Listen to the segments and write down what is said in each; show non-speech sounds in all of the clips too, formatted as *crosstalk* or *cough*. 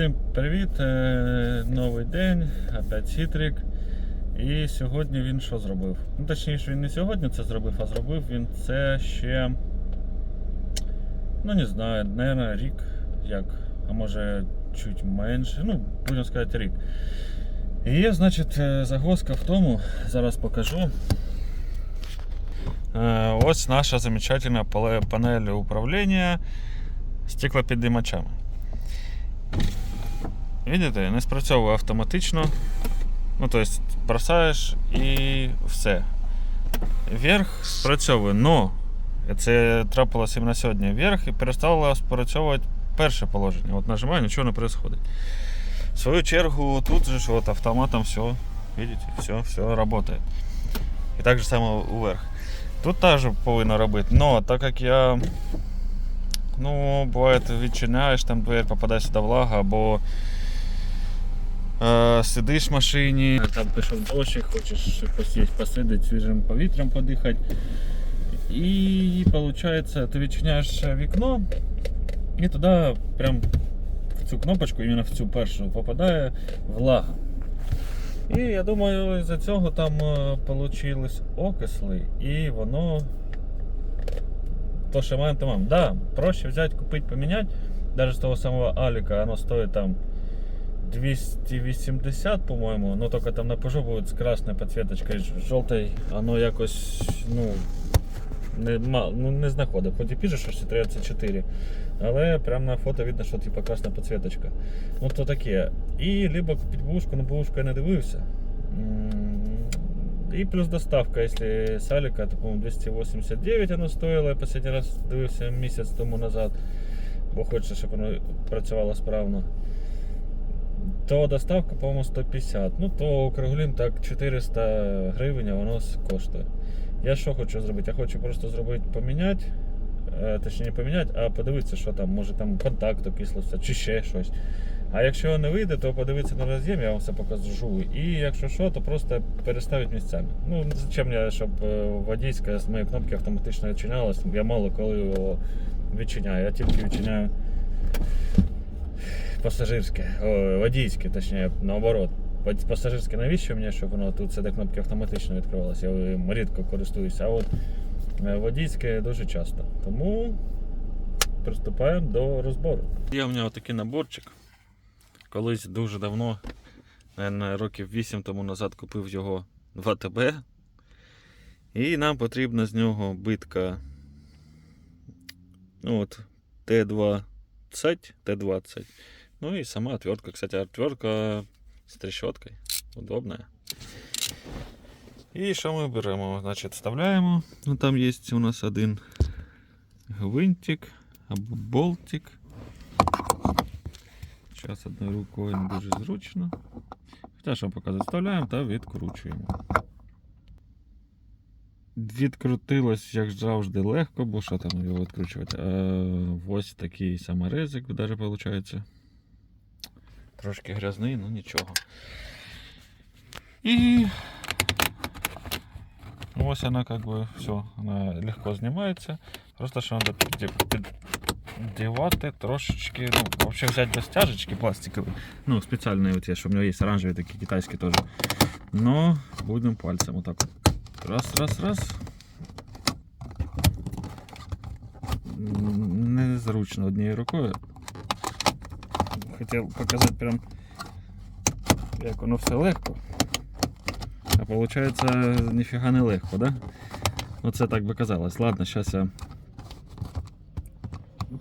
Всім привіт! Е, Новий день, опять Сітрік. І сьогодні він що зробив? Ну, точніше, він не сьогодні це зробив, а зробив він це ще. Ну, не знаю, наверное, рік як, а може чуть менше. Ну, будемо сказати, рік. І є, значить, е, загвоздка в тому, зараз покажу. Е, Ось наша замечательна панель управління стеклопідіймачами. Видите, не спрацьовує автоматично. Ну, тобто, бросаєш і все. Вверх спрацьовує, но це трапилося іменно сьогодні. Вверх і перестало спрацьовувати перше положення. От нажимаю, нічого не відбувається. В свою чергу, тут же от автоматом все, видите, все, все работает. І так же само вверх. Тут теж повинно робити, но так як я Ну, буває, відчиняєш там двері, попадає сюди влага, або е, сидиш в машині, там пішов дощ, і хочеш посидіти, посидити свіжим повітрям подихати. І виходить, ти відчиняєш вікно, і туди прям в цю кнопочку, іменно в цю першу, попадає влага. І я думаю, із-за цього там вийшли окисли, і воно то, что маем, то маем. Да, проще взять, купить, поменять. Даже с того самого Алика оно стоит там 280, по-моему. Но только там на Peugeot будет с красной подсветочкой, ж- желтой. Оно якось, ну, не, ну, не знаходить. Хоч і пише, що 34. Але прямо на фото видно, що типа красна підсвіточка. Ну то таке. І либо купити бушку, ну бушку я не дивився. І плюс доставка, якщо Аліка, то по-моєму 289 воно стоїло. Я останній раз дивився місяць тому назад, бо хочеться, щоб воно працювало справно. То доставка, по-моєму, 150. Ну, то округлим так 400 гривень воно коштує. Я що хочу зробити? Я хочу просто зробити поміняти. е, Точніше не поміняти, а подивитися, що там, може там контакт окислився, чи ще щось. А якщо не вийде, то подивитися на роз'єм, я вам все покажу. І якщо що, то просто переставити місцями. Ну, зачем я, щоб е, водійська з моєї кнопки автоматично відчинялась, я мало коли його відчиняю. Я тільки відчиняю пасажирське, о, водійське, точніше, наоборот. Пасажирське навіщо мені, щоб воно тут це кнопки автоматично відкривалося? Я рідко користуюся, а от е, водійське дуже часто. Тому приступаємо до розбору. Є у мене отакий наборчик. Колись дуже давно, наверное, років 8 тому назад купив його в АТБ. І нам потрібна з нього битка ну от, Т20, Т20. Ну и сама отвертка. Кстати, отвертка с трещоткой. Удобная. І що ми беремо? Значить, вставляємо. Ну, там є у нас один гвинтик або болтик. Зараз одною рукою не дуже зручно. Хоча що показати, вставляємо та відкручуємо. Відкрутилось, як завжди, легко, бо що там його відкручувати. А, ось такий саморезик даже виходить. Трошки грязний, ну нічого. І ось вона как бы все, вона легко знімається. Просто що треба під, піддівати трошечки, ну, взагалі взяти без тяжечки пластикові. Ну, спеціальні є, що в нього є оранжеві такі китайські теж. Но будемо пальцем отак. от. Раз, раз, раз. Незручно однією рукою. Хотів показати прям, як воно все легко. А виходить, ніфіга не легко, да? Оце так би казалось. Ладно, зараз я.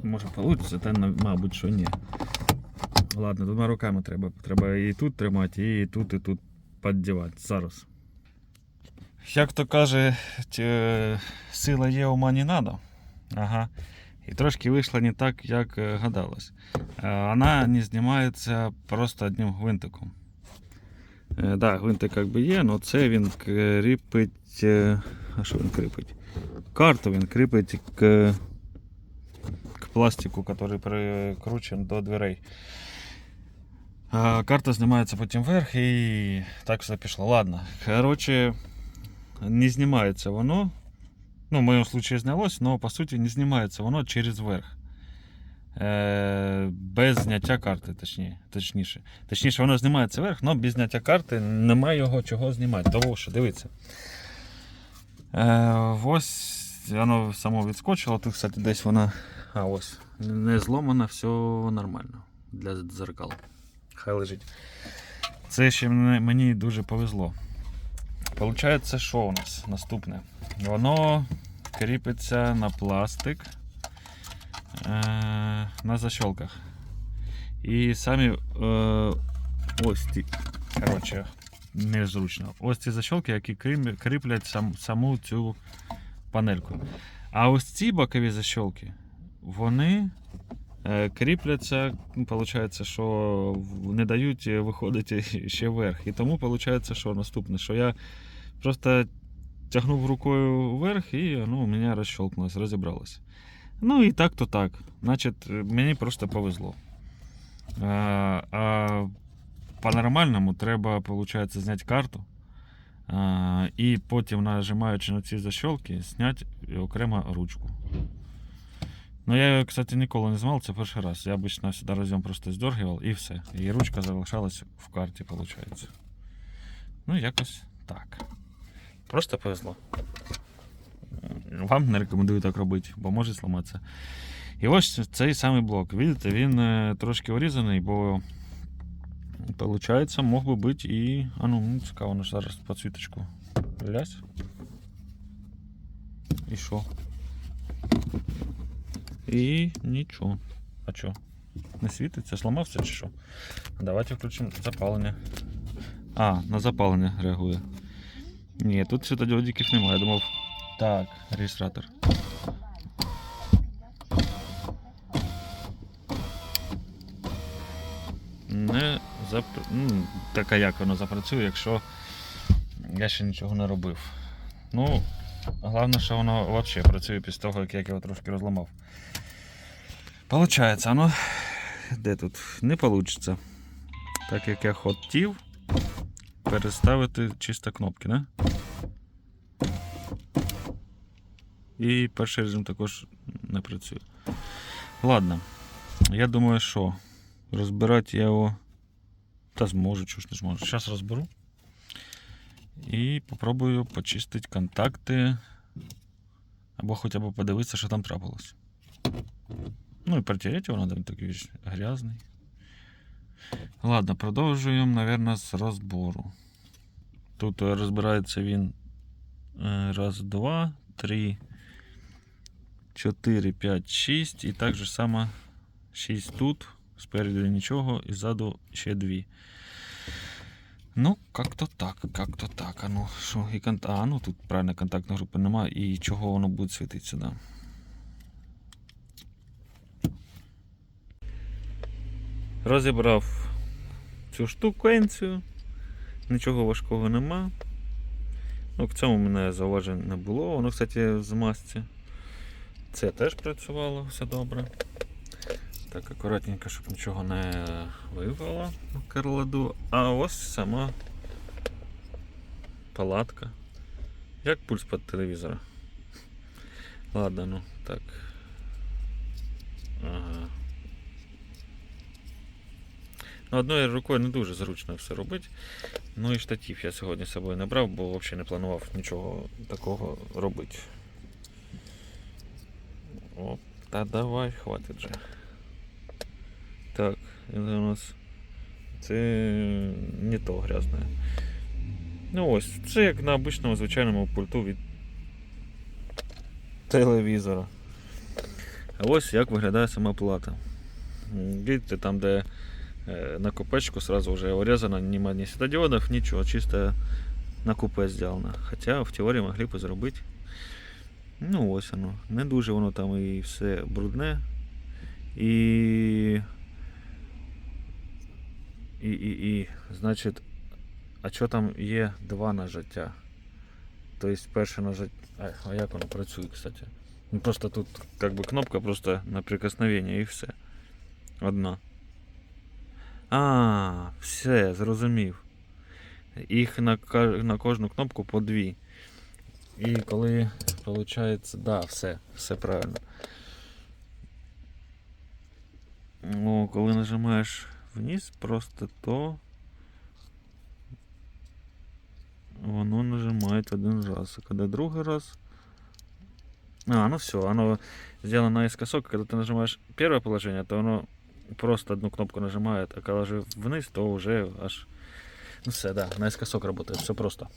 Може вийде, та мабуть, що ні. Ладно, двома руками треба. Треба і тут тримати, і тут, і тут піддівати. Зараз. Як то каже, сила є, ума не надо. Ага. І трошки вийшло не так, як е, гадалось. Е, Вона не знімається просто одним гвинтиком. Так, да, гвинтик як би є, але це він кріпить. е, А що він кріпить? Карту він кріпить к, к пластику, який прикручен до дверей. Карта знімається потім вверх і так все пішло. Ладно. Коротше, не знімається воно. Ну, в моєму случае знялось, но по суті не знімається воно через верх. Е, без зняття карти, точні, точніше. Точніше, воно знімається вверх, але без зняття карти немає його чого знімати. Тому що, дивіться. Е, ось воно само відскочило. Тут, кстати, десь вона. А ось. Не зломана, все нормально для дзеркал. Хай лежить. Це ще мені дуже повезло. Получається, що у нас наступне? Воно кріпиться на пластик е, на защолках. І самі е, ось ці. Коротше, незручно. Ось ці защолки, які кріплять сам, саму цю панельку. А ось ці бокові защолки, вони кріпляться, ну, получається, що не дають виходити *laughs* ще вверх. І тому виходить, що наступне, що я просто тягнув рукою вверх і ну, мене розщолкнулось, розібралось. Ну і так то так. Значить, мені просто повезло. А, а по-нормальному треба, виходить, зняти карту. А, і потім, нажимаючи на ці защолки, зняти окремо ручку. Ну, я її, кстати, ніколи не знімав, це перший раз. Я обычно сюди разом просто здергивав і все. І ручка залишалась в карті, виходить. Ну, якось так. Просто повезло. Вам не рекомендую так робити, бо може зламатися. І ось цей самий блок. Видите, він е, трошки урізаний, бо виходить, мог би бути і. А ну, ну, цікаво, ну зараз підсвіточку. Лясь. І що? І нічого. А що? Не світиться, зламався чи що? Давайте включимо запалення. А, на запалення реагує. Ні, тут світодіодиків немає, я думав. Так, реєстратор. Не зап... ну, така як воно запрацює, якщо я ще нічого не робив. Ну, головне, що воно взагалі працює після того, як я його трошки розламав. Получається, ну де тут? Не вийде. Так як я хотів переставити чисто кнопки, не? І перший режим також не працює. Ладно. Я думаю, що розбирати я його. Та зможу, чого ж не зможу. Зараз розберу. І попробую почистити контакти. Або хоча б подивитися, що там трапилось. Ну і протереть його треба, він такий ж грязний. Ладно, продовжуємо, наверное, з розбору. Тут е, розбирається він е, раз, два, три, 4, 5, 6 і так же само 6 тут, спереду нічого і ззаду ще 2. Ну, как-то так, как-то так. А ну, що, і конт... А, ну тут правильно контактної групи немає, і чого воно буде світитися, да. Розібрав цю штукенцію, нічого важкого нема. Ну, в цьому мене зауважень не було. Воно, кстати, з масці. Це теж працювало, все добре. Так, акуратненько, щоб нічого не випало на карладу. А ось сама палатка. Як пульс під телевізора. Ладно, ну так. Ага. Ну, одною рукою не дуже зручно все робити. Ну і штатив я сьогодні з собою не брав, бо взагалі не планував нічого такого робити. О, та давай, хватить вже. Так, це у нас. Це не то грязне. Ну ось, це як на обичному звичайному пульту від телевізора. А ось як виглядає сама плата. Видите, там, де э, на купечку сразу уже урезано, нема ни светодиодов, ничего, чисто на купе сделано. Хотя в теорії могли б зробити. Ну ось воно. Не дуже воно там і все брудне. І. І, і, і, значить, а що там є два нажаття? Тобто перше нажаття. А, як воно працює, кстати? Ну просто тут как бы кнопка просто на прикосновение і все. Одна. А, все, зрозумів. Їх на, на кожну кнопку по дві. І коли виходить, да, все, все правильно. О, коли нажимаєш вниз, просто то воно нажимає один раз. А коли другий раз. А, ну все, оно сделано наискосок. Когда ты нажимаешь первое положение, то оно просто одну кнопку нажимает, а когда же вниз, то уже аж... Ну все, да, наискосок работает, все просто.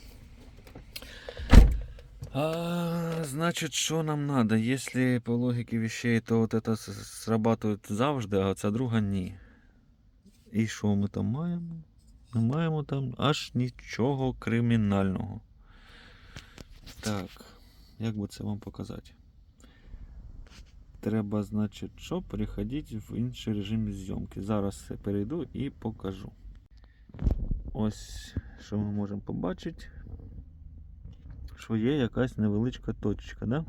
А, значит, что нам надо? Если по логике вещей, то вот это с- срабатывает завжди, а ця друга ні. І що ми там маємо? Ми маємо там аж нічого кримінального. Так, як би це вам показати? Треба, значить, що переходити в інший режим зйомки. Зараз я перейду і покажу. Ось що ми можемо побачити. Що є якась невеличка точка, да?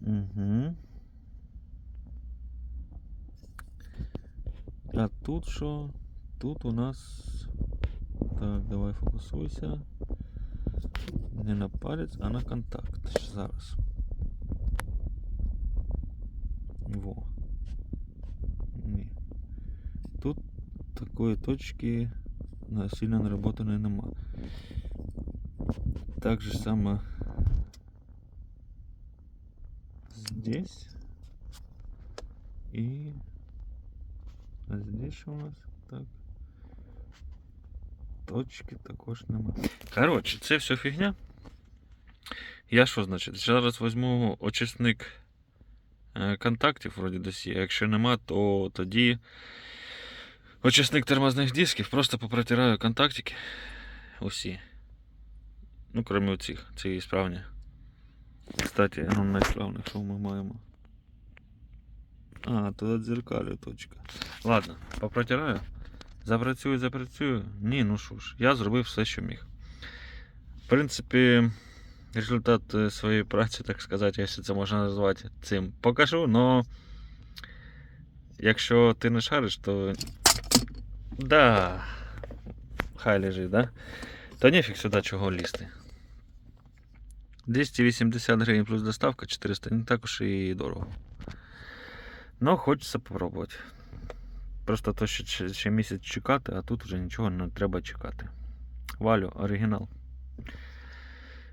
Угу. А тут що? Тут у нас. Так, давай фокусуйся. Не на палець, а на контакт. Щ Зараз. Во. Ні. Тут такої точки на- сильно наработаної нема. Так же само здесь. И а здесь у нас так. Точки також нема. Коротше, це все фігня. Я що значить? Зараз візьму очисник е, контактів вроді досі. а Якщо нема, то тоді очисник тормозних дисків, просто попротираю контактики. Усі. Ну, крім оцих, ці справні. Кстати, ну найсправних, що ми маємо. А, тут дзеркалі точка. Ладно, попротираю. Запрацюю, запрацюю. Ні, ну що ж, я зробив все, що міг. В принципі, результат е, своєї праці, так сказати, якщо це можна назвати цим, покажу, но якщо ти не шариш, то. Да. Хай лежить, да? То нефіг сюди чого лізти. 280 гривень плюс доставка 400 не так уж і дорого. Ну, хочеться попробувати. Просто то ще, ще, місяць чекати, а тут вже нічого не треба чекати. Валю, оригінал.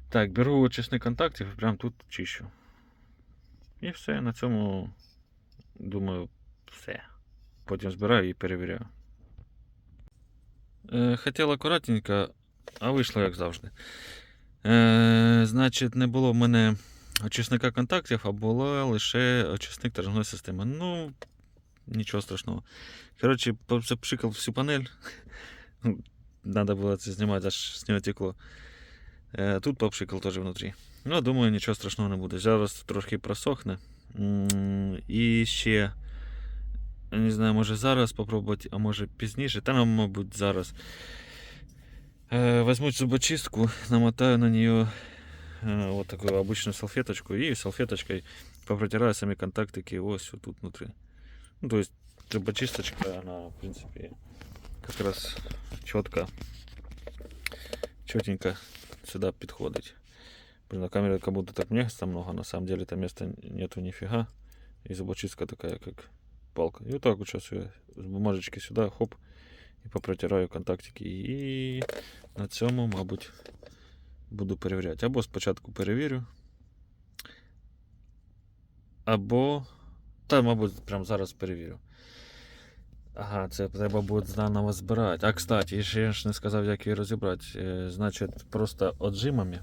Так, беру очисник контактів і прямо тут чищу. І все, на цьому, думаю, все. Потім збираю і перевіряю. Е, хотів акуратненько, а вийшло як завжди. Е, значить, не було в мене очисника контактів, а була лише очисник торгової системи. Ну, нічого страшного. Коротше, по- запшикав всю панель. *laughs* Ну, Надо було це знімати, аж з нього текло. Е, Тут попшикав теж внутрі. Ну, думаю, нічого страшного не буде. Зараз трошки просохне. М, І ще, не знаю, може зараз попробувати, а може пізніше. Та, ну, мабуть, зараз. Э, возьму зубочистку, намотаю на нее э, вот такую обычную салфеточку и салфеточкой попротираю сами контактики ось вот тут внутри. Ну, то есть зубочисточка, она, в принципе, как раз четко, четенько сюда подходит. Блин, на камере как будто так места много, на самом деле там места нету нифига. И зубочистка такая, как палка. И вот так вот сейчас я с бумажечки сюда, хоп, і попротираю контактики. І на цьому, мабуть, буду перевіряти. Або спочатку перевірю. Або. Та, мабуть, прямо зараз перевірю. Ага, це треба буде заново збирати. А, кстати, ще я ж не сказав, як її розібрати. Е, значить, просто отжимами.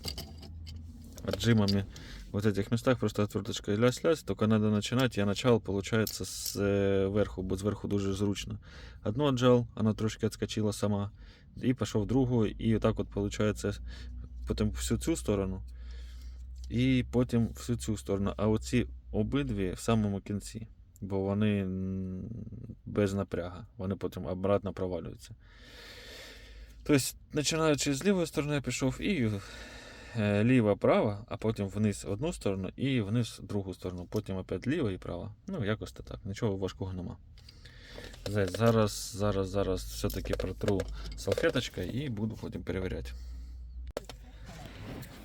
Отжимами вот этих местах просто отверточкой лясь-лясь, только надо начинать. Я начал, получается, с э, верху, бо зверху дуже зручно. Одну отжал, она трошки отскочила сама, і пішов в другу, і отак от получается потім всю цю сторону, і потім всю цю сторону. А оці обидві в самому кінці, бо вони без напряга, вони потім обратно провалюються. Тобто, починаючи з лівої сторони, я пішов і е, ліва, права, а потім вниз одну сторону і вниз другу сторону. Потім опять ліва і права. Ну, якось так. Нічого важкого нема. Зараз, зараз, зараз все-таки протру салфеточкою і буду потім перевіряти.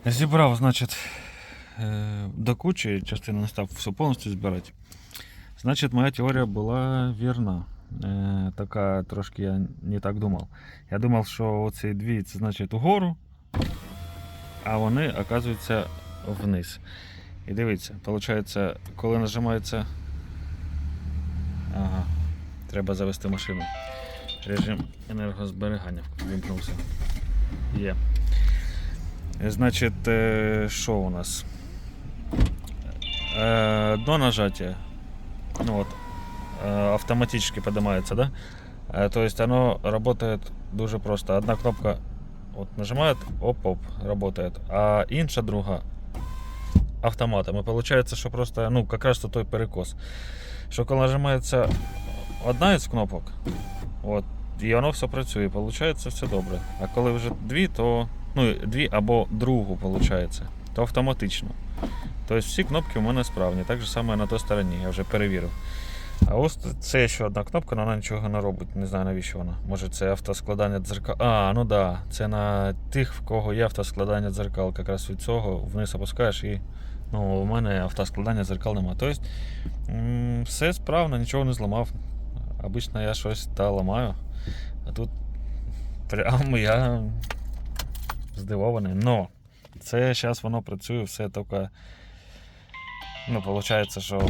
Зібрав, значить, е, до кучі, частину не став все повністю збирати. Значить, моя теорія була вірна. Е, така трошки я не так думав. Я думав, що оці дві це значить угору, а вони оказуються вниз. І дивіться, виходить, коли нажимається. Ага, треба завести машину. Режим енергозберігання вимкнувся. Є. Значить, е, що у нас? Е, До нажатия. Ну вот, э, автоматически поднимается, да? Э, То есть оно работает дуже просто. Одна кнопка от нажимает, оп-оп, работает, а інша друга автоматом. І виходить, що просто, ну, якраз то той перекос. Що коли нажимається одна із кнопок, от, і воно все працює, виходить все добре. А коли вже дві, то ну, дві або другу, виходить, то автоматично. Тобто всі кнопки у мене справні, так же саме на той стороні, я вже перевірив. А ось це ще одна кнопка, але вона нічого не робить. Не знаю навіщо вона. Може це автоскладання дзеркал. А, ну да. Це на тих, в кого є автоскладання дзеркал. Якраз від цього вниз опускаєш і. Ну, у мене автоскладання дзеркал немає. Тобто все справно, нічого не зламав. Обично я щось та ламаю. А тут прямо я здивований. Но це зараз воно працює, все тільки. Ну, виходить, що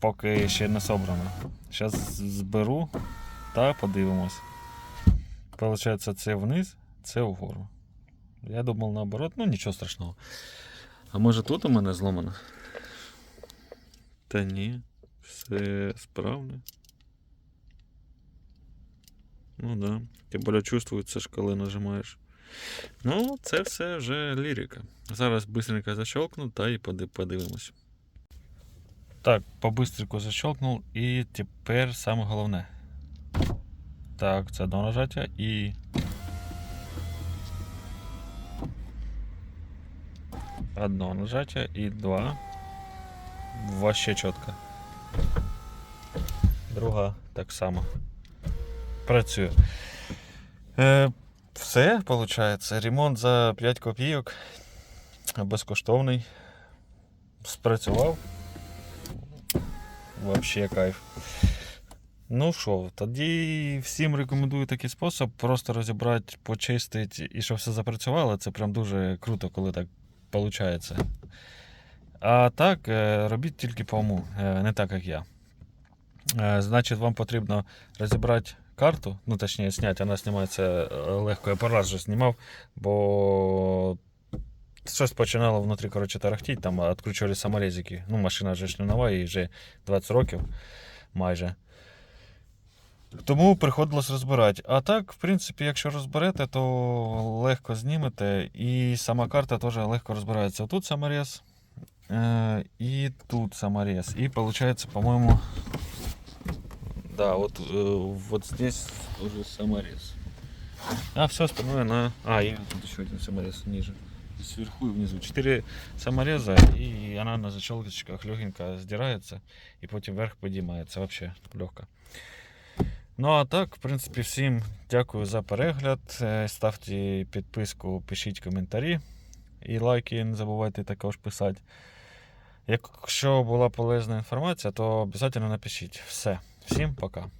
поки ще не собрано. Зараз зберу та подивимось. Получається, це вниз, це вгору. Я думав наоборот, ну нічого страшного. А може тут у мене зломано? Та ні, все справне. Ну да. Тим більше чувствується коли нажимаєш. Ну, це все вже лірика. Зараз быстренько защелкну та і подивимось. Так, по-быстрику защелкнув і тепер саме головне. Так, це до нажаття і. Одно нажаття і два. Вообще чітко. Друга так само. Працює. Е, все, виходить. Ремонт за 5 копійок. Безкоштовний. Спрацював. Вообще кайф. Ну що, тоді всім рекомендую такий спосіб. Просто розібрати, почистити і щоб все запрацювало. Це прям дуже круто, коли так виходить. А так, е, робіть тільки по уму, е, не так, як я. Е, Значить, вам потрібно розібрати карту, ну точніше, зняти, вона знімається е, легко. Я пару вже знімав, бо щось починало внутрі, коротше, тарахтіти, там відкручували саморезики. Ну, машина вже ж не нова, їй вже 20 років майже. Тому приходилось розбирати. А так, в принципі, якщо розберете, то легко знімете. І сама карта теж легко розбирається. Тут саморез. Е, і тут саморез. І виходить, по-моєму. Да, вот, э, вот здесь уже саморез. А все остальное на... А, и тут еще один саморез ниже. Сверху и внизу. Четыре самореза, и она на защелкочках легенько сдирается, и потім вверх поднимается. Вообще легко. Ну а так, в принципі, всім дякую за перегляд. Е, Ставте підписку, пишіть коментарі і лайки, не забувайте також писати. Якщо була полезна інформація, то обов'язково напишіть. Все. Всім пока.